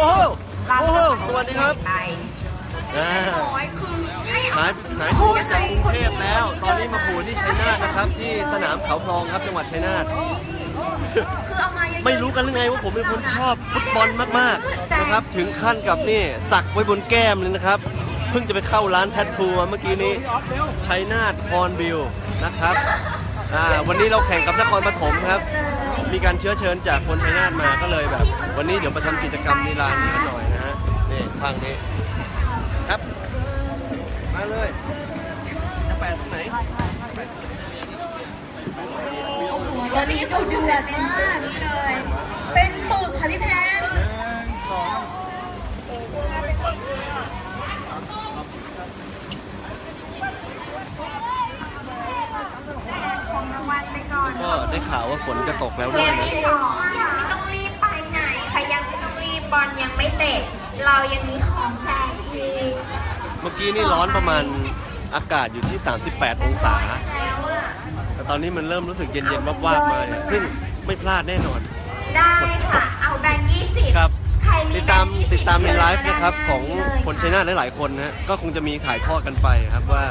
โอ้โหโอ้โหสวัสดีครับไปอ่าร้อยคือให้หายหายตัวจากกรุงเทพแล้ว ตอนนี้มาโผล่ที่ชัยนาทนะครับ ที่สนามเขาพลองครับจังหวัดชัยนาท คือเอามาเยอะๆ ไม่รู้กันหรือไงว่าผมเป็นคนชอบฟุตบอลมากๆนะครับ ถึงขั้นกับนี่สักไว้บนแก้มเลยนะครับ เพิ่งจะไปเข้าร้านแทททูมาเมื่อกี้นี้ชัยนาทพรวิวนะครับอ่าวันนี้เราแข่งกับนครปฐมครับ มีการเชื้อเชิญจากคนชัยนาทมาก็เลยแบบ วันนี้เดี๋ยวมาทำกิจกรรมในร้านนี้กันหน่อยนะฮะนี่ฟังนี้ครับมาเลยจะแปะตรงไหนตอนนี้ดูเดือดมากเลย เป็นปึกค่ะพี่แพงของรางวัลไปก่อน ก็ ได้ข่าวว่าฝนจะตกแล้วเกด้วยมนะ ที่สองยังไม่ต้องรีบไปไหนใครยังไม่ต้องรีบบอลยังไม่เตะ เรายังมีของแจกอีกเมื่อกี้นี่ร้อนประมาณอากาศอยู่ที่ 38 องศา แล้วอะแต่ตอนนี้มันเริ่มรู้สึกเย็นๆวาบๆมาเนี่ยซึ่งไม่พลาดแน่นอน ได้ค่ะ เอาแบงค์ยี่สิบครับ ใครมีติดตามแบงค์20ติดตามในไลฟ์เชิญนะครับด้าของเลยคนชัยนาทหลายๆคนนะก็คงจะมีถ่ายทอดกันไปครับว่า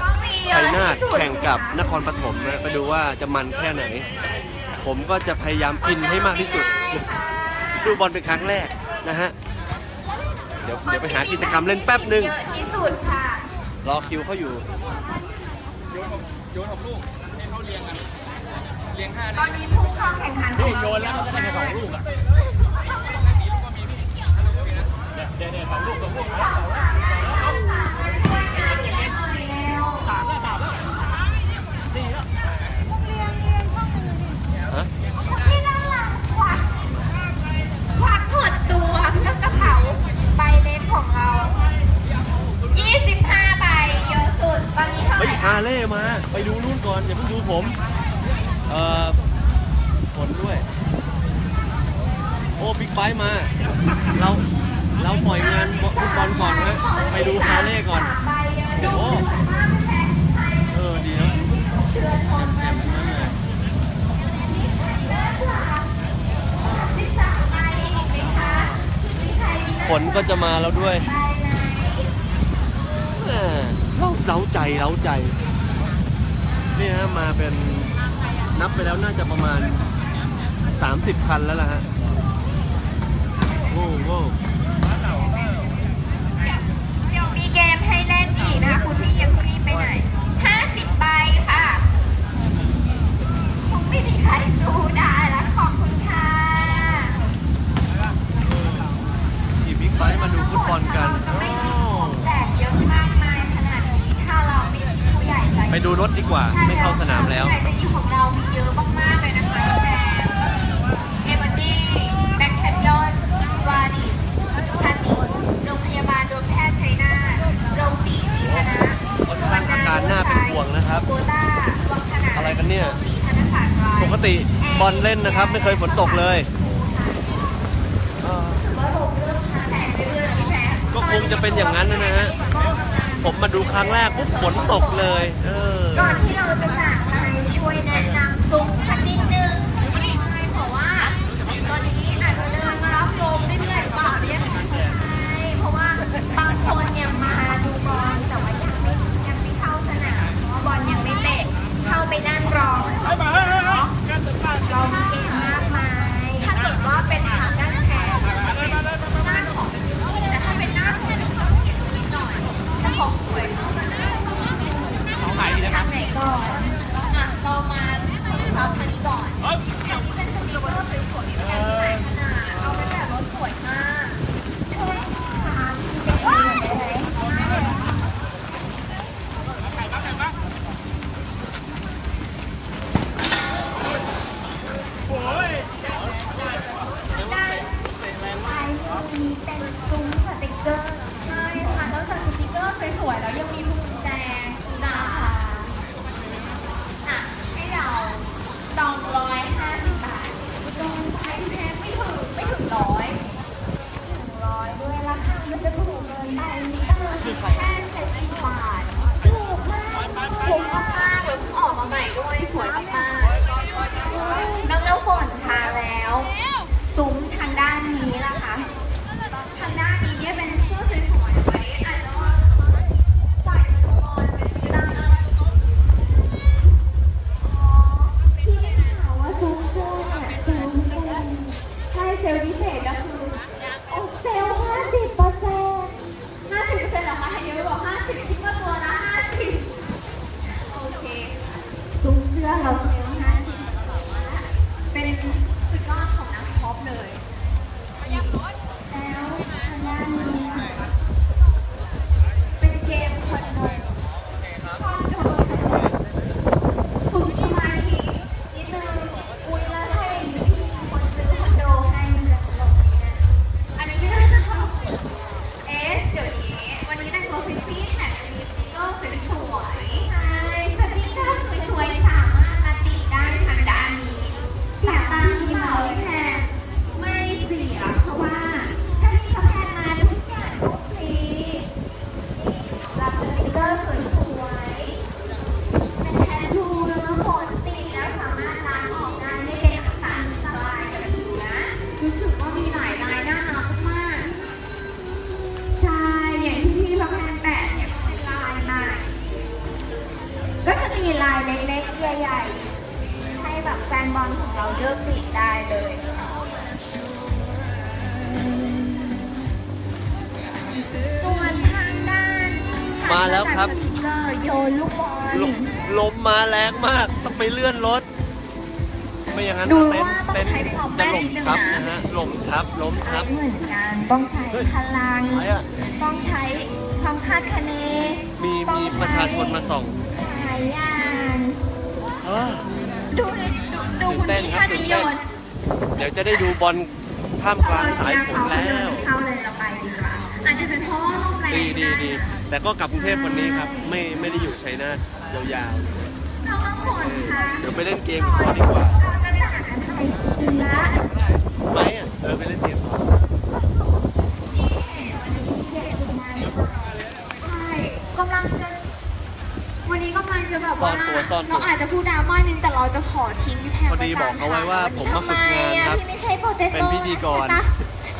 ชัยนาทแข่งกับนครปฐมนะไปดูว่าจะมันแค่ไหน ผมก็จะพยายามอินให้มากที่สุด ดูบอลเป็นครั้งแรกนะฮะ เดี๋ยวเดี๋ยวไปหากิจกรรมเล่นแป๊บหนึ่งเยอะที่สุดค่ะ รอคิวเขาอยู่ โยนหกลูกให้เขาเรียงกันเรียงห้าตอนนี้ผู้เข้าแข่งขันของนี่โยเรานแล้วมันก็ได้แค่สองลูกอะเดี๋ยวเดี๋ยวสองลูกสองลูกสามแล้วสามแล้วสี่แล้ว ฮะ ที่ด้านหลังควักควักหมดตัวเพื่อกระเป๋าใบเล็กของเรา 25 ใบเยอะสุด ตอนนี้เท่าไห เฮ้ย ร่ ฮาเล่มา ไปดูนู่นก่อนอย่าเพิ่งดูผม เอ่อผลด้วย โอ้บิ๊กไบค์มา เรา เราปล่อยงานฟุตบอลก่อนนะไปดูฮาเล่ก่อน ใบเยอะ โอ้เออ ดีนะแอมๆนั่นเลย 13ใบอีกไหมคะมีใครมี ฝนก็จะ มาแล้วด้วยใบไหมแหม่เล้าเล้าใจเล้าใจนี่ฮะมาเป็นนับไปแล้วน่าจะประมาณ 30 คันแล้วล่ะฮะโอ้โหเดี๋ยวมีเกมให้เล่นอีกนะคะคุณพี่ยังรีบไปไหน 50 ใบค่ะ คงไม่มีใครสู้ได้แล้วขอบคุณค่ะ ขี่บิ๊ก ไบค์มาดูฟุตบอลกันเราจะไม่มีโอ้ของแจกเยอะมากมายขนาดนี้ถ้าเราไม่มีผู้ใหญ่ใจไปดูรถดีกว่าใช่ไม่เข้าสนามแล้วผู้ใหญ่ใจดีของเรามีเยอะมากๆเลยนะคะแบงก็มีเอเวอร์ดี้แบ็คแคนยอนวาดิทันนิโรงพยาบาลรวมแพทย์ชัยนาทโรงสีสีคณะค่อนข้างอาการน่าเป็นห่วงนะครับโบต้าวังขนาดอะไรกันเนี่ยสีธนศาสตร์ไว้ปกติบอลเล่นนะครับ ไม่เคยฝนตกเลยเออ แผลไปเรื่อยๆพี่แผล ก็ คงจะเป็นอย่างนั้นนะฮะ ผมมาดูครั้งแรกปุ๊บฝนตกเลย เออ ก่อนที่เราจะจากไปช่วยแนะนำซุ้มสักนิดนึงใช่เพราะว่าตอนนี้อาจจะเดินมารับลมได้เมื่อยหรือเปล่าเนี่ยใช่เพราะว่าบางคนเนี่ยมาดูบอลแต่ว่ายังไม่ยังไม่เข้าสนามเพราะว่าบอลยังไม่เตะเข้าไปนั่งรอเนาะเรามีเกมมากมายถ้าเกิดว่าเป็นทางด้าน ของสวยเนาะเขาขายดีนะคทารับ เลือกสีได้เลยส่วนทางด้านมาแล้วครับ สติ๊กเกอร์โยนลูกบอลลมลมมาแรงมากต้องไปเลื่อนรถ ไม่อย่างนั้นดูเต็นว่าท์ต้องเต็นท์ใช้ความจะแม่นหล่มนิดนึงทับนะนะฮะหล่มทับล้มทับ เหมือนกันต้องใช้พลังไหนอะต้องใช้ความคาดคะเนมีต้องมีใประชาชนมาส่องหลายอย่าง เออ ดูดิดูดูคุณตื่นเต้นพี่ครับท่านตื่นนิเต้ยนนเดี๋ยวจะได้ดูบอลท่ามกลางสายฝนแล้วเข้าเลยเราไปดีกว่าอาจจะเป็นเพราะว่าลมแรงดีดีดีนะแต่ก็กลับกรุงเทพวันนี้ครับ ไม่ไม่ได้อยู่ชัยนาทยาวน้องน้ำฝนค่ะๆเดี๋ยวไปเล่นเกมก่อนดีกว่าก่อนจะจากกันไปกินละไหมอะเออไปเล่นเกมก่อนใช่กำลัง จะวันนี้กำลังจะแบบว่าซ่อนตัวซ่อนตัวเราอาจจะพูดดราม่านึงแต่เราจะขอทิ้งพี่แพรพอดีไว้บอกเขาไว้ว่าผมมาฝึกงานครับทำไมอะพี่ไม่ใช่โปเตโต้เป็นพิธีกรใช่ปะ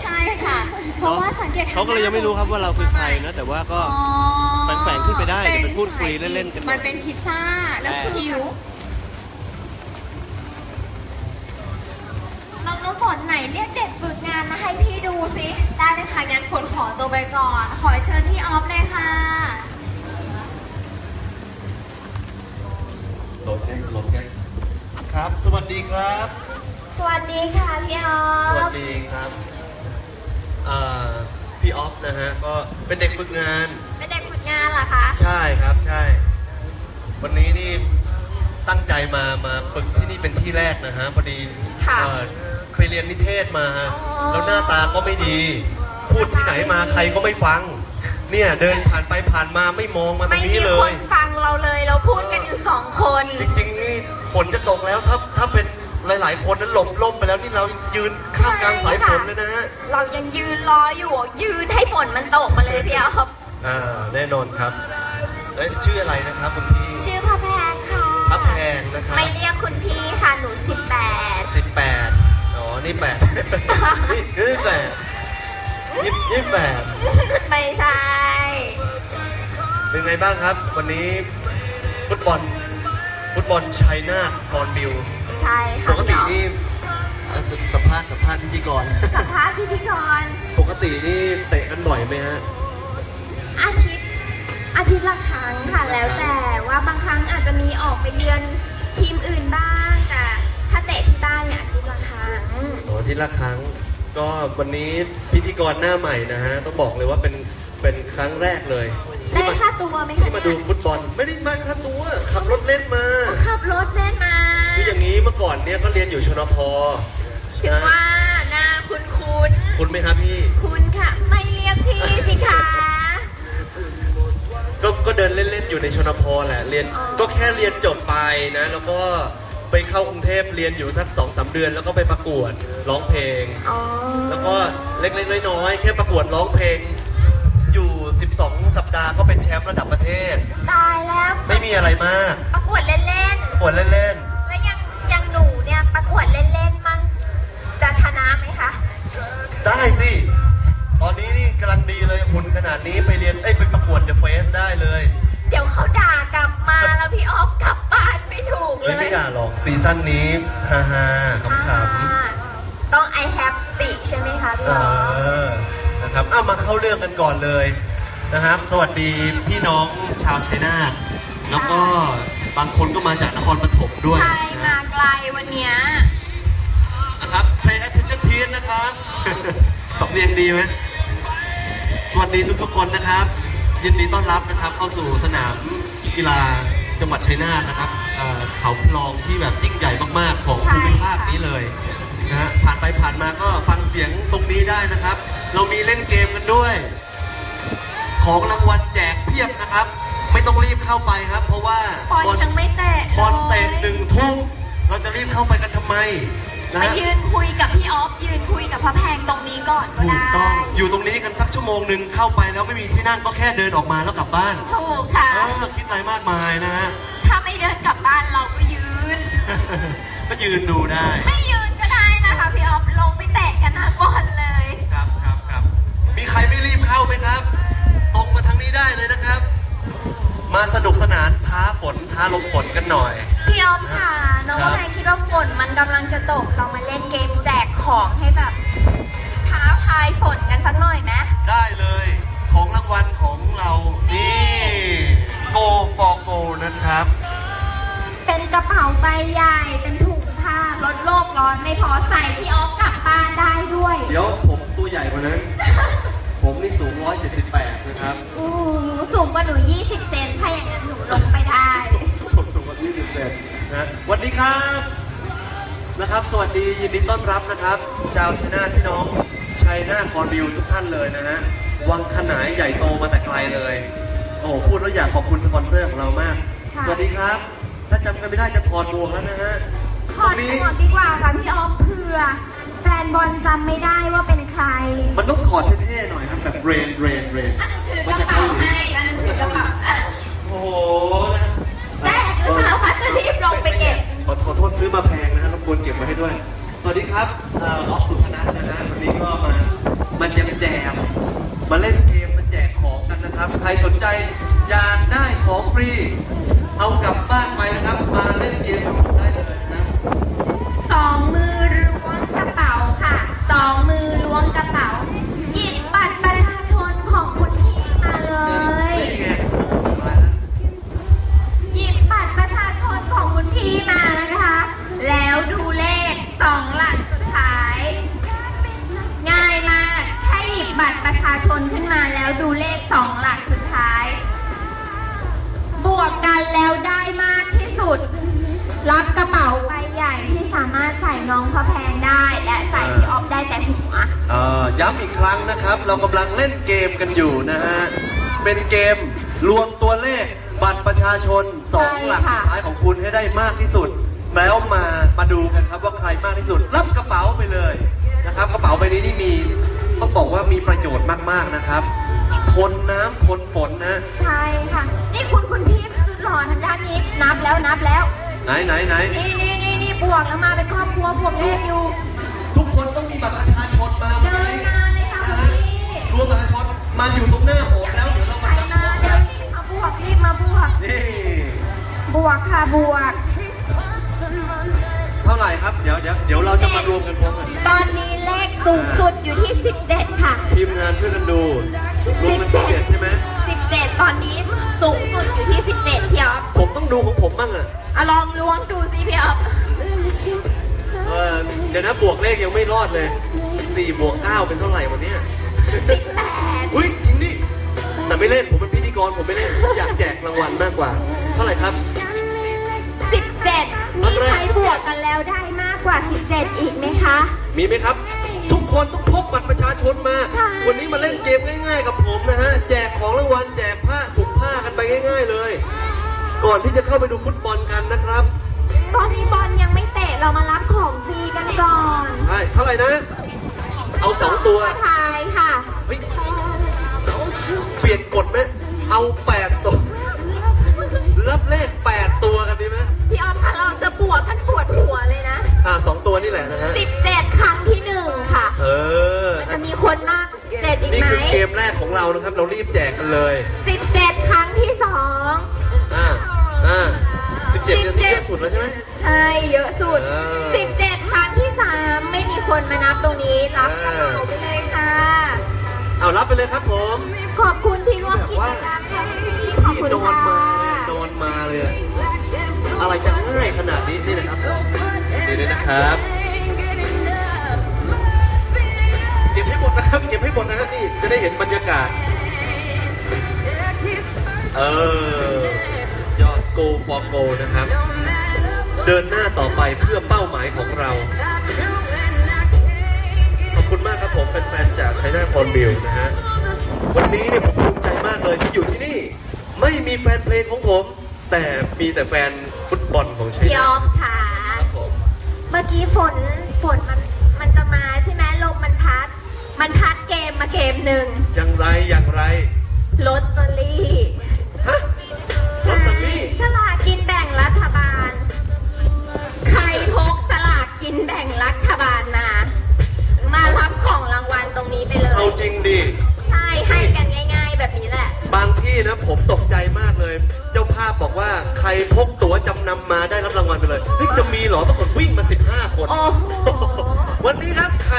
ใช่ค่ะเพราะว่าสังเกตเขาก็เลยยังไม่รู้ครับว่าเราคือใครนะแต่ว่าก็อ๋อแฝงๆขึ้นไปได้เดี๋ยวไปพูดคุยเล่นๆกันหน่อยมันเป็นพิซซ่าแล้วคือหิวน้องน้ำฝนไหนเรียกเด็กฝึกงานมาให้พี่ดูสิได้เลยค่ะงั้นฝนขอตัวไปก่อน ขอเชิญพี่ออฟเลยค่ะ โดนแกล้งโดนแกล้งครับ สวัสดีครับ สวัสดีค่ะพี่ออสวัสฟดีครับอ่าพี่ออฟนะฮะก็เป็นเด็กฝึกงาน เป็นเด็กฝึกงานเหรอคะ ใช่ครับใช่ วันนี้นี่ตั้งใจมามาฝึกที่นี่เป็นที่แรกนะฮะพอดีค่ะเอ่อเคยเรียนนิเทศมาอ๋อแล้วหน้าตาก็ไม่ดี พูดที่ไหนมาใครก็ไม่ฟัง เนี่ยเดินผ่านไปผ่านมาไม่มองมาตรไม่งมีนี้เลคย นฟัง เราเลย เราพูดกันอยู่สองคน จริงๆนี่ฝนจะตกแล้วถ้าถ้าเป็นหลาย ๆ คนนั้นหลบล่มไปแล้วนี่เรายืนข้ามกลางสายฝนเลยนะฮะเรายังยืนรออยู่ ยืนให้ฝนมันตกมาเลยพี่ออฟอ่าแน่นอนครับเอ้ยชื่ออะไรนะครับคุณพี่ชื่อพระแพงค่ะพับแพงนะครับไม่เรียกคุณพี่ค่ะหนูสิบแปดสิบแปดอ๋อนี่แปดนี่นี่แปดยี่ยี่แปดไม่ใช่ เป็นไงบ้างครับ วันนี้ฟุตบอลฟุตบอลชัยนาทบอลบิวใช่ปค่ะกติพี่ออฟนี่เอ่อสัมภาษณ์สัมภาษณ์พิธีกรสัมภาษณ์พิธีกร ปกตินี่เตะกันบ่อยไหมฮะ อาทิตย์อาทิตย์ละครั้งค่ะ แล้วแต่ว่าบางครั้งอาจจะมีออกไปเยือนทีมอื่นบ้าง แต่ถ้าเตะที่บ้านเนี่ยอาทิตย์ละครั้งอ๋ออาที่ละครั้งก็วันนี้พิธีกรหน้าใหม่นะฮะ ต้องบอกเลยว่าเป็นเป็นครั้งแรกเลย ได้ที่มาค่าตัวไหมคะที่มาดูฟุตบอลไม่ได้มาค่าตัวขับรถเล่นมา ขับรถเล่นมาคืออย่างนี้เมื่อก่อนเนี่ยก็เรียนอยู่ชนพถึงนะว่าหน้าคุ้นคุ้นคุณไหมครับพี่ๆคุณค่ะ ไม่เรียกพี่สิคะก็ก็เดินเล่นๆอยู่ในชนพแหละเรียนอ๋อก็แค่เรียนจบไปนะ แล้วก็ไปเข้ากรุงเทพเรียนอยู่สักสองสามเดือน แล้วก็ไปประกวดร้องเพลงอ๋อแล้วก็เล็กๆน้อยๆแค่ประกวดร้องเพลงอยู่12สัปดาห์ก็เป็นแชมป์ระดับประเทศ ตายแล้วไม่มีอะไรมาก ประกวดเล่นประกวดเล่นๆ แล้วยังยังหนูเนี่ยประกวดเล่นๆมั่งจะชนะไหมคะ ๆ ได้สิ ตอนนี้นี่กำลังดีเลยหุ่นขนาดนี้ไปเรียน เอ้ยไปประกวดเดอะเฟสได้เลยเดี๋ยวเขาด่ากลับมาแล้วพี่ออฟกลับบ้านไม่ถูกเลเฮ้ยยไม่ด่าหรอกซีซั่นนี้ฮ่าฮ่าๆขำอ่าๆต้อง I have stick ใช่ไหมคะพี่เอออฟอนะครับเอามาเข้าเรื่องกันก่อนเลย นะครับ สวัสดีพี่น้องชาวชัยนาทแล้วก็บางคนก็มาจากนครปฐมด้วยใช่นะมาฮะไกลวันเนี้ยนะครับ pay attention please นะครับสำเนียงดีไหมสวัสดีทุกๆคนนะครับ ยินดีต้อนรับนะครับ เข้าสู่สนามกีฬาจังหวัดชัยนาทนะครับเอ่อเขาพลองที่แบบยิ่งใหญ่มากๆของใช่ภูมิภาคนี้เลยนะฮะผ่านไปผ่านมาก็ฟังเสียงตรงนี้ได้นะครับ เรามีเล่นเกมกันด้วย ของรางวัลแจกเพียบนะครับ ไม่ต้องรีบเข้าไปครับ เพราะว่าบอลยังไม่เตะบอลเตะหนึ่งทุ่มเราจะรีบเข้าไปกันทำไมนะมาฮะยืนคุยกับพี่ออฟยืนคุยกับพระแพงตรงนี้ก่อนก็ถูกได้ต้องอยู่ตรงนี้กันสักชั่วโมงหนึ่งเข้าไปแล้วไม่มีที่นั่งก็แค่เดินออกมาแล้วกลับบ้านถูกค่ะเออคิดอะไรมากมายนะฮะถ้าไม่เดินกลับบ้านเราก็ยืน ก็ยืนดูได้ ไม่ยืนก็ได้นะคะพี่ออฟลงไปเตะกันนะบอลเลย ครับครับครับมีใครไม่รีบเข้าไหมครับตรงมาทาง นี้ได้เลยนะครับ มาสนุกสนานท้าฝนท้าลมฝนกันหน่อย พี่ออฟค่ะน้องครัพบระแพงคิดว่าฝนมันกำลังจะตกล่นเกมแจกของให้แบบท้าทายฝนกันสักหน่อยไหมได้เลยของรางวัลของเรานี่ Go for Go นะครับ เป็นกระเป๋าใบใหญ่เป็นถุงผ้าลดโลกร้อนไม่พอใส่พี่ออฟกลับบ้านได้ด้วย เดี๋ยวผมตัวใหญ่กว่านั้น ผมนี่สูง178นะ ครับ โอ้โหสูงกว่าหนู 20 เซนถ้าอย่างนั้นหนูลงไปได้ ผมสูงกว่า20เซนนะสวัสดีครับนะครับ สวัสดียินดีต้อนรับนะครับ ชาวชัยนาทพี่น้องชัยนาทคอนบิวทุกท่านเลยนะฮะวังขนายใหญ่โตมาแต่ไกลเลย โอ้โหพูดแล้วอยากขอบคุณสปอนเซอร์ของเรามาก ค่ะ สวัสดีครับ ถ้าจำกันไม่ได้จะถอดหมวกแล้วนะฮะถอดหมวกดีกว่าค่ะพี่ออฟเผื่อแฟ นบอลจำไม่ได้ว่าเป็นใครมันต้องถอดเท่ๆหน่อยครับแบบเรนเรนเรนถือกระเป๋าให้อันนั้นถือกระเป๋าโอ้โหแจกหรือเปล่าคะจะรีบลงไปเก็บ กมกันอยู่นะฮะ เป็นเกมรวมตัวเลขบัตรประชาชนสองใช่หลักค่ะสุดท้ายของคุณให้ได้มากที่สุด แล้วมามาดูกันครับว่าใครมากที่สุด รับกระเป๋าไปเลยนะครับ กระเป๋าใบนี้นี่มีต้องบอกว่ามีประโยชน์มากๆนะครับ ทนน้ำทนฝนนะ ใช่ค่ะ นี่คุณคุณพี่สุดหล่อทางด้านนี้นับแล้วนับแล้ว ไหนไหนไหนนี่นี่นี่นี่บวกแล้วมาเป็นครอบครัวบวกเลขอยู่ทุกคนต้องมีบัตรประชาชนมาเดินมาเลยค่ะนะคุณฮะพี่ รวมบัตรประชา ชนมาอยู่ตรงหน้าผมแล้วเดี๋ยวเราใคมารนับมาบวกเดิกันนรีบมาบวกรีบมาบวก นี่ บวกค่ะบวก เท่าไหร่ครับ เดี๋ยวเดี๋ยวเดี๋ยวเราจะมารวมกันพร้อมกันตอนนี้เลขสูงสุดอยู่ที่ 17 ค่ะ ทีมงานช่วยกันดู รวมเป็นสิบเจ็ดใช่ไหม17 ตอนนี้สูงสุดอยู่ที่ 17พี่อ๊อฟผมต้องดูของผมบ้างอะอะลองล้วงดูสิพี่อ๊อฟเออเดี๋ยวนะบวกเลขยังไม่รอดเลย4บวก9เป็นเท่าไหร่วันเนี้ย 18อุ้ยจริงดิแต่ไม่เล่น ผมเป็นพิธีกรผมไม่เล่นอยากแจกรางวัลมากกว่า เท่าไหร่ครับ17มีใครบวกกันแล้วได้มากกว่า17อีกไหมคะ มีไหมครับ ทุกคนต้องพกบัตรประชาชนมา ใช่ วันนี้มาเล่นเกมง่ายๆ กับผมนะฮะ แจกของรางวัลแจกผ้าถุงผ้ากันไปง่าย ๆเลย ก่อนที่จะเข้าไปดูฟุตบอลกันนะครับตอนนี้บอลยังไม่เตะเรามารับของฟรีกันก่อน ใช่เท่าไหร่นะ เอาสองตัวทายค่ะเฮ้ยเปลี่ยนกฎไหมเอาแปดตัวรับเลขแปดตัวกันดีไหมพี่ออฟคะเราจะบวกกันปวดหัวเลยนะ อ่าสองตัวนี่แหละนะฮะ17ครั้งที่หนึ่งค่ะ เออมันจะมีคนมากเจ็ดอีกนี่ไหมคือเกมแรกของเรานะครับ เรารีบแจกกันเลย17ครั้งที่สองอ่าอ่าสิบเจ็ดเดือนที่เยอะสุดแล้วใช่ไหมใช่เยอะสุดเอ คนมานับตรงนี้รับกระเป๋าไปเลยค่ะ เอารับไปเลยครับผมขอบคุณที่ร่วมกิจกรรมค่ะพี่ขอบคุณนอนค่ะมาเลยนอนมาเลยอะอะไรจะง่ายขนาดนี้นี่นะครับนี่เลยนะครับเก็บให้หมดนะครับเก็บให้หมดนะครับนี่จะได้เห็นบรรยากาศเออยอด go for go นะครับ เดินหน้าต่อไปเพื่อเป้าหมายของเรา ผมเป็นแฟนจากชัยนาทคอนบิลนะฮะ วันนี้เนี่ยผมภูมิใจมากเลยที่อยู่ที่นี่ ไม่มีแฟนเพลงของผม แต่มีแต่แฟนฟุตบอลของชัยพี่อนาอทฟค่ะ ครับผม เมื่อกี้ฝนฝนมันมันจะมาใช่ไหมลมมันพัด มันพัดเกมมาเกมหนึ่งอย่างไรอย่างไร ลอตเตอรี่ จริงดิ ใช่ให้กันง่าย ๆ แบบนี้แหละ บางที่นะผมตกใจมากเลย เจ้าภาพบอกว่าใครพกตั๋วจำนำมาได้รับรางวัลไปเลยเฮ้ยจะมีเหรอปรากฏวิ่งมา 15 คน โอ้โห วันนี้ครับใคร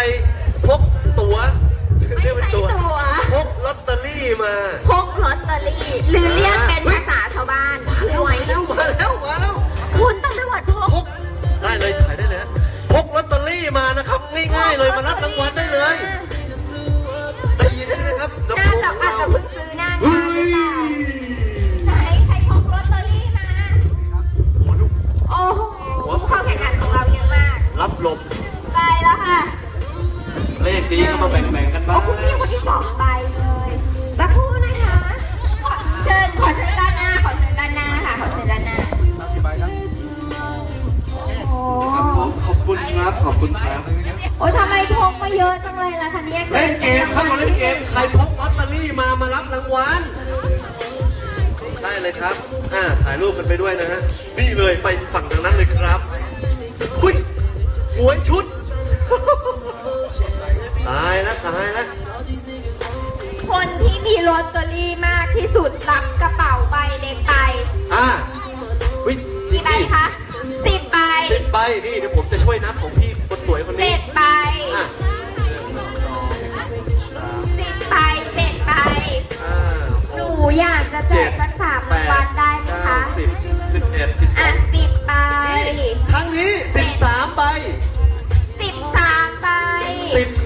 พกตั๋วเรียกว่าตั๋วไม่ใช่ตั๋ว พกลอตเตอรี่มาพกลอตเตอรี่หรือเรียกเป็นภาษาชาวบ้านหวยมาแล้วมาแล้วมาแล้ว คุณตำรวจพกพกได้เลยถ่ายได้เลยฮะพกลอตเตอรี่มานะครับ ง่ายๆเลยมารับรางวัลได้เลยได้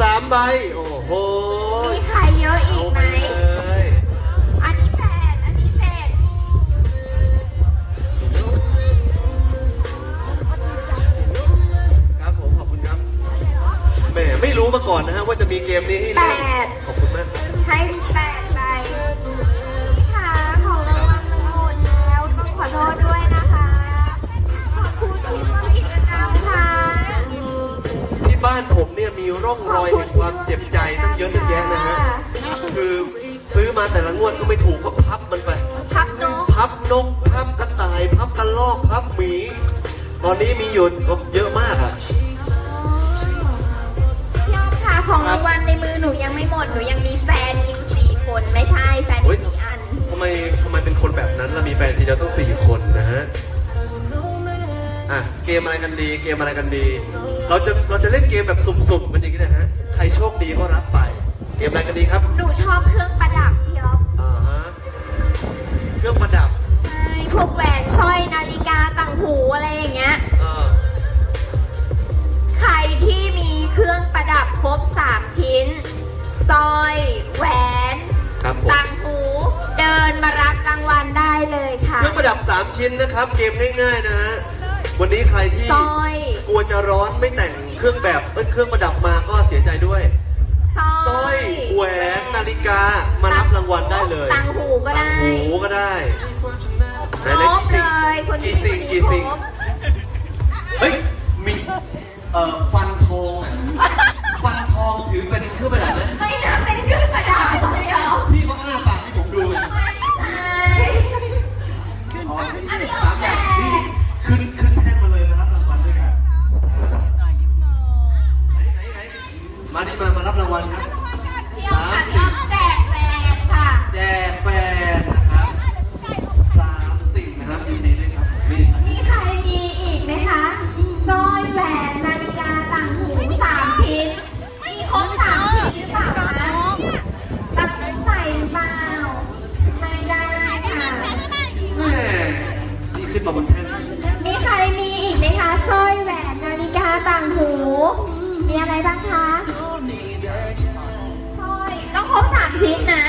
13 ใบ โอ้โหมีไข่เยอะอีกไหมอันนี้แปดอันนี้เจ็ดครับผมขอบคุณครับแหมไม่รู้มาก่อนนะฮะว่าจะมีเกมนี้ให้เล่น ผมเนี่ยมีร่องรอยแห่งความเจ็บใจตั้งเยอะตั้งแยะนะฮะ คือซื้อมาแต่ละงวดก็ไม่ถูกก็พับมันไป พับนกพับนก พับกระต่าย พับกระรอก พับหมี ตอนนี้มีอยู่เยอะมากอะ พี่อ้อมค่ะของรางวัลในมือหนูยังไม่หมด หนูยังมีแฟนอีกสี่คนไม่ใช่แฟนเฮ้อียกสี่อัน ทำไมทำไมเป็นคนแบบนั้นล่ะมีแฟนทีเดียวต้องสี่คนนะฮะ อะเกมอะไรกันดี เกมอะไรกันดี เราจะเราจะเล่นเกมแบบสุ่มๆกันอย่างนี้นะฮะใครโชคดีก็รับไป เกมอะไรกันดีครับหนูชอบเครื่องประดับพี่อ๊อฟอ่าฮะเครื่องประดับใช่พวกแหวนสร้อยนาฬิกาต่างหูอะไรอย่างเงี้ย เออใครที่มีเครื่องประดับครบ3ชิ้นสร้อยแหวนครับผมต่างหู เดินมารับรางวัลได้เลยค่ะ เครื่องประดับ 3 ชิ้นนะครับ เกมง่ายๆนะฮะ วันนี้ใครที่สร้อย กลัวจะร้อนไม่แต่งเครื่องแบบเอ้ยเครื่องประดับมาก็เสียใจด้วยสร้สร้อยแหวนนาฬิกามารับรางวัลได้เลยต่างหูก็ได้ต่างหูก็ได้ไหนคไหนรบกี่เลสิ่งยคนกี่ที่สิ่งคนกี่นี้ครสิ่งบ มีอะไรบ้างคะสร้อยต้องครบสามชิ้นนะ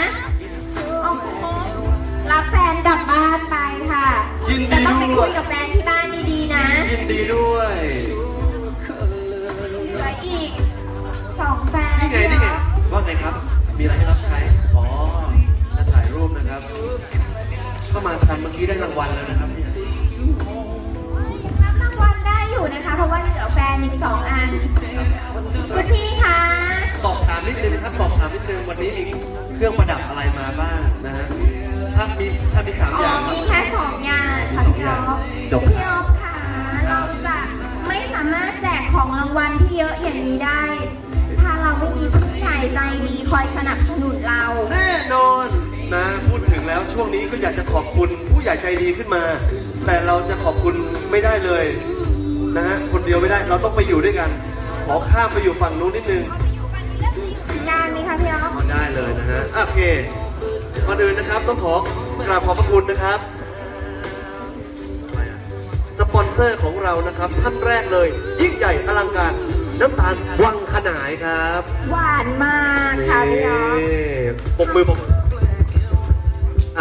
เอาครบรับแฟนกลับบ้านไปค่ะยินแต่ดีต้องไปด้คุวยยกับแฟนที่บ้านดีๆนะยินดีด้วยเหลืออีกสองแฟนนี่ไงนี่ไงว่าไงครับ มีอะไรให้รับใช้อ๋อจะถ่ายรูปนะครับ เข้ามาทันเมื่อกี้ได้รางวัลแล้วนะครับเนี่ย อยู่นะคะ เพราะว่าเหลือแฟนอีกสองอันคุณพี่คะสอบถามนิดนึงนะครับสอบถามนิดนึงวันนี้มีเครื่องประดับอะไรมาบ้างนะฮะถ้ามีถ้ามีสามอ๋ออย่างครับมีแค่สองอย่างค่ะพี่อ๊อฟจบพี่อ๊อฟค่ะเราจะไม่สามารถแจกของรางวัลที่เยอะอย่างนี้ได้ ถ้าเราไม่มีผู้ใหญ่ใจดีคอยสนับสนุนเรา แน่นอนนะพูดถึงแล้วช่วงนี้ก็อยากจะขอบคุณผู้ใหญ่ใจดีขึ้นมา แต่เราจะขอบคุณไม่ได้เลย นะฮะคนเดียวไม่ได้เราต้องไปอยู่ด้วยกัน ขอข้ามไปอยู่ฝั่งนู้นนิดนึงงานนี้ค่ะพี่อ๊อฟอ๋อได้เลยนะฮะอะโอเคก่อนอื่นนะครับต้องขอกราบขอบพระคุณนะครับอะไรอะสปอนเซอร์ของเรานะครับ ท่านแรกเลย ยิ่งใหญ่อลังการน้ำตาลวังขนายครับ หวานมากค่ะพี่อ๊อฟนี่ปกมือปกอ่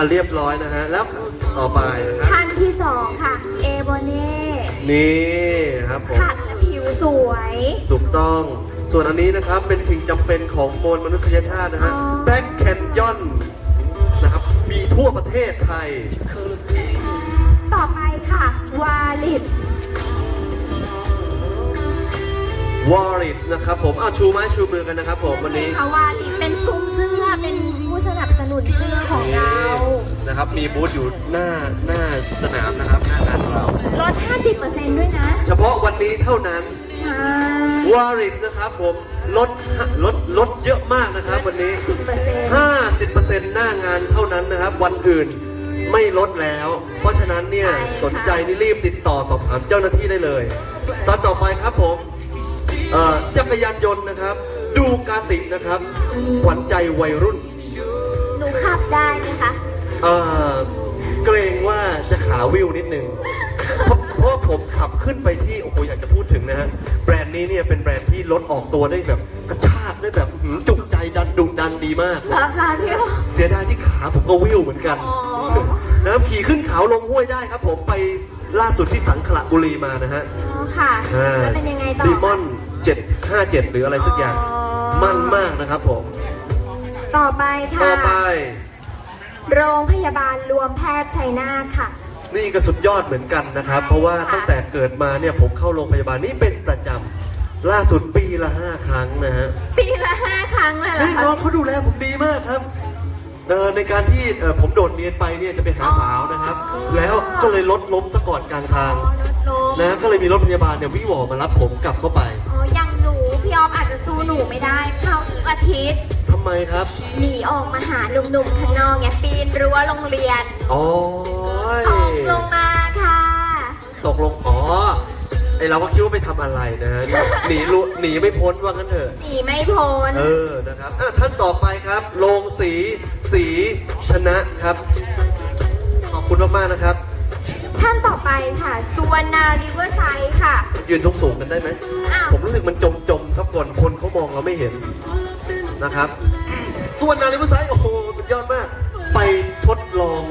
ะเรียบร้อยนะฮะ แล้วต่อไปนะครับท่านที่สองค่ะ เอโบเน่นี่ครับผม ขัดผิวสวย ถูกต้อง ส่วนอันนี้นะครับเป็นสิ่งจำเป็นของมวลมนุษยชาตินะฮะอ๋อ แบ็คแคนยอนนะครับ มีทั่วประเทศไทย ต่อไปค่ะ วาลิด วอริ t นะครับผมอ้าวชูไม้ชูมือกันนะครับผมวันนี้ค่ะวาลิดเป็นซุ้มเสื้อเป็นผู้สนับสนุนเสื้อของเรา นะครับ มีบูธอยู่หน้าหน้าสนามนะครับ หน้างานของเรา ลด 50%ด้วยนะ เฉพาะวันนี้เท่านั้นใช่วอริ t นะครับผมลดลดลดเยอะมากนะครับ วันนี้ 10% 50%หน้างานเท่านั้นนะครับ วันอื่นไม่ลดแล้ว เพราะฉะนั้นเนี่ย ใช่ค่ะ สนใจนี่รีบติดต่อสอบถามเจ้าหน้าที่ได้เลย ตอนต่อไปครับผม เอ่อจักรยานยนต์นะครับ ดูกาตินะครับขวัญใจวัยรุ่นหนูขับได้ไหมคะ เอ่อเกรงว่าจะขาวิวนิดนึงเพราะเพราะว่าผมขับขึ้นไปที่โอ้โหอยากจะพูดถึงนะฮะแบรนด์นี้เนี่ยเป็นแบรนด์ที่รถออกตัวได้แบบกระชากได้แบบหืมจุกใจดันดุดันดีมาก ราคาพี่อ๊อฟเสียดายที่ขาผมก็วิวเหมือนกัน อ๋อ นะครับขี่ขึ้นเขาลงห้วยได้ครับผมไปล่าสุดที่สังขละบุรีมานะฮะ อ๋อค่ะแล้วเป็นยังไงต่อดีมอน757 หรืออะไรสักอย่าง อ๋อ มั่นมากนะครับผม ต่อไปค่ะต่อไป โรงพยาบาลรวมแพทย์ชัยนาทค่ะ นี่ก็สุดยอดเหมือนกันนะครับใช่เพราะว่าค่ะตั้งแต่เกิดมาเนี่ยผมเข้าโรงพยาบาลนี่เป็นประจำล่าสุดปีละ 5 ครั้งนะฮะ ปีละห้าครั้งเลยเหรอเฮ้ยคะน้องเขาดูแลผมดีมากครับเอ่อในการที่เอ่อผมโดดเรียนไปเนี่ยจะไปหาสาวนะครับ อ๋อ แล้วก็เลยรถล้มซะก่อนกลางทาง อ๋อลดลง นะก็เลยมีรถพยาบาลเนี่ยวิ่งหวอมารับผมกลับเข้าไปอ๋ออย่างหนูพี่ออฟอาจจะสู้หนูไม่ได้เข้าทุกอาทิตย์ ทำไมครับ หนีออกมาหาหนุ่มๆข้างนอกไงปีนรั้วโรงเรียนอ๋อตกลงมาค่ะ ตกลงอ๋อไอเราก็คิดว่าไปทำอะไรนะฮะหนีรู้หนีไม่พ้นว่างั้นเถอะ หนีไม่พ้นเออ นะครับอะท่านต่อไปครับ โรงสี สีชนะครับ ขอบคุณมากๆนะครับ ท่านต่อไปค่ะสุวรรณาริเวอร์ไซด์ค่ะ ยืนทุกสูงกันได้ไหม อ้าวผมรู้สึกมันจมจมๆครับก่อนคนเขามองเราไม่เห็นนะครับ ส่วนนาฬิกาไซด์โอ้โหสุดยอดมาก ไปทดลอง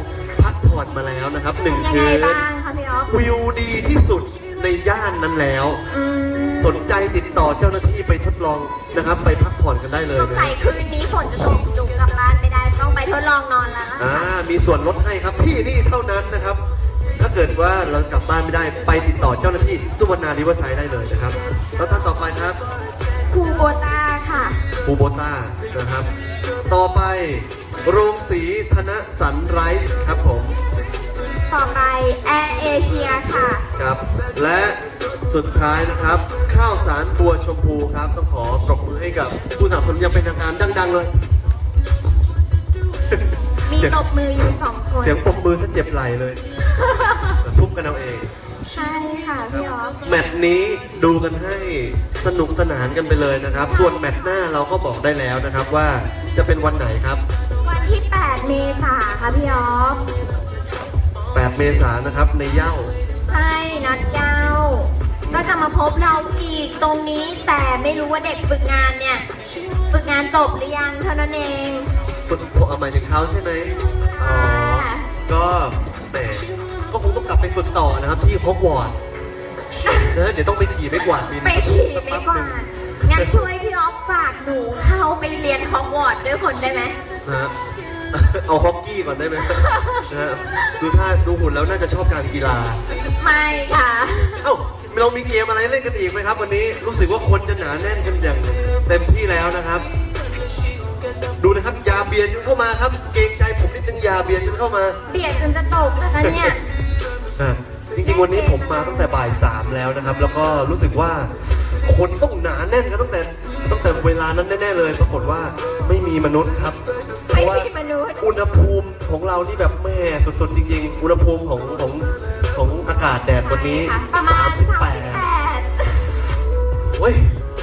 พักผ่อนมาแล้วนะครับหนึ่งยังคืไงนบ้างคะพี่ออฟวิวดีที่สุดในย่านนั้นแล้ว อืมสนใจติดต่อเจ้าหน้าที่ไปทดลองนะครับ ไปพักผ่อนกันได้เลยสงนะสัยคืนนี้ฝนจะตกหนูกลับบ้านไม่ได้ต้องไปทดลองนอนแล้วล่ะอ่ามีส่วนลดให้ครับที่นี่เท่านั้นนะครับ ถ้าเกิดว่าเรากลับบ้านไม่ได้ไปติดต่อเจ้าหน้าที่สุวรรณาริเวอร์ไซด์ได้เลยนะครับ แล้วท่านต่อไปครับคูโบต้าค่ะภูโบต้านะครับ ต่อไปโรงสีธนสันไรส์ครับผม ต่อไปแอร์เอเชียค่ะ ครับและสุดท้ายนะครับ ข้าวสารบัวชมพูครับ ต้องขอปรบมือให้กับผู้สนับสนุนอยังเป็นทางการดัง ๆ เลย มีเสียงตบมืออยู่สองคน เสียงปรบมือซะเจ็บไหลเลย ทุบกันเอาเอง ใช่ค่ะพี่ออฟแมตช์นี้ดูกันให้สนุกสนานกันไปเลยนะครับ ส่วนแมตช์หน้าเราก็บอกได้แล้วนะครับว่าจะเป็นวันไหนครับ วันที่ 8 เมษาค่ะพี่ออฟ8 เมษายนนะครับในเหย้าใช่นัดเย้า ก็จะมาพบเราอีกตรงนี้แต่ไม่รู้ว่าเด็กฝึกงานเนี่ย ฝึกงานจบหรือยังเท่านั้นเองคุณผมเอาหมายถึงเขาใช่ไหมอ๋อค่ะก็แหมก็คง ต้องกลับไปฝึกต่อนะครับที่ฮอกวอตส์นะเดี๋ยวต้องไปขี่ไม่กวาดปีนไปขี่ไม่สักวาดงั้นช่วยพี่ออฟฝากหนูเข้าไปเรียนฮอกวอตส์ด้วยคนได้ไหมนะฮะเอาฮอกกี้ก่อนได้ไหมนะฮะดูท่าดูหุ่นแล้วน่าจะชอบการกีฬา ไม่ค่ะ เอ้าเรามีเกมอะไรเล่นกันอีกไหมครับ วันนี้รู้สึกว่าคนจะหนาแน่นกันอย่างเต็มที่แล้วนะครับ ดูนะครับอยาเบียดกันเข้ามาครับ เกรงใจผมนิดนึงอยาเบียดกันเข้ามา เบียดจนจะตกนะคะเนี่ย อะจริงๆวันนี้ผมมาตั้งแต่บ่ายสามแล้วนะครับ แล้วก็รู้สึกว่าคนต้องหนาแน่นกันตั้งแต่ตั้งแต่เวลานั้นแน่ๆเลย ปรากฏว่าไม่มีมนุษย์ครับ เพไม่ราะว่ามีมนุษย์ อุณหภูมิของเรานี่แบบแม่สุดๆจริงๆ อุณหภูมิของของของอากาศแดดวันนี้ค่ะประมาณ38 38เว้ย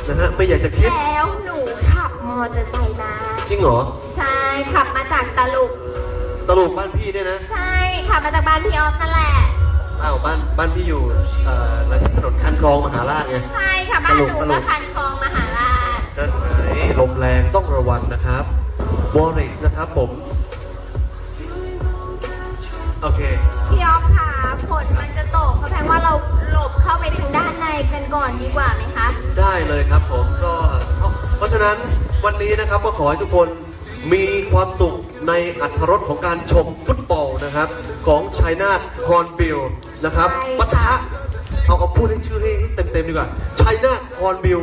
นะฮะไม่อยากจะคิดแล้วหนูขับมอเตอร์ไซค์มา จริงเหรอใช่ ขับมาจากตลุก ตลกบ้านพี่เนี่ยนะ ใช่ ขับมาจากบ้านพี่ออฟนั่นแหละ อ้าวบ้านบ้านพี่อยู่เอ่อถนนคันคลองมหาราชไง ใช่ค่ะบ้านหนูตลก็ก คันคลองมหาราชด้านไหนลมแรงต้องระวังนะครับวอริสนะครับผม โอเค พี่ออฟค่ะฝนมันจะตกเขาแพงว่าเราหลบเข้าไปทางด้านในกันก่อนดีกว่าไหมคะ ได้เลยครับผมก็ เพราะฉะนั้นวันนี้นะครับก็ขอให้ทุกคนมีความสุข ในอัธรสของการชมฟุตบอลนะครับ ของชัยนาทฮอนบิลนะครับใช่ค่ะปะทะเอาเอาพูดให้ชื่อให้เต็มๆดีกว่าชัยนาทฮอนบิล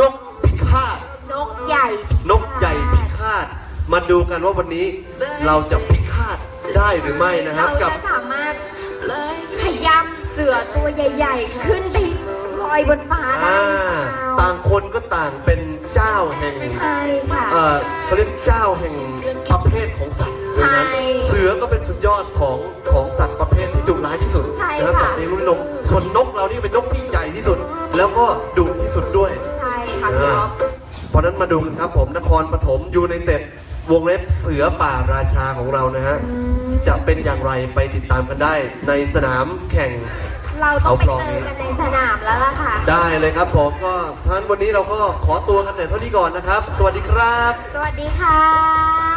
นกพิฆาตนกใหญ่ นกใหญ่พิฆาตมาดูกันว่าวันนี้เราจะพิฆาตได้หรือไม่นะครับเรากับจะสามารถขย้ำเสือตัวใหญ่ ๆ ขึ้นไปลอยบนฟ้าได้อ่าหรือเปล่า ต่างคนก็ต่างเป็น เจ้าแห่งใช่ค่ะ เอ่อเขาเรียกเจ้าแห่งประเภทของสัตว์ดังนั้นใช่เสือก็เป็นสุดยอดของของสัตว์ประเภทที่ดุร้ายที่สุดใช่นะครับค่ะสัตว์ในรุ่นนกส่วนนกเรานี่เป็นนกที่ใหญ่ที่สุดแล้วก็ดุที่สุดด้วย ใช่ค่ะพี่ออฟ เพราะฉะนั้นมาดูกันครับผมนครปฐมยูไนเต็ดวงเล็บเสือป่าราชาของเรานะฮะ จะเป็นอย่างไรไปติดตามกันได้ในสนามแข่ง เราต้องไปเอาปลอมเจอกันในสนามแล้วล่ะค่ะ ได้เลยครับผมก็ท่านวันนี้เราก็ขอตัวกันแต่เท่านี้ก่อนนะครับ สวัสดีครับ สวัสดีค่ะ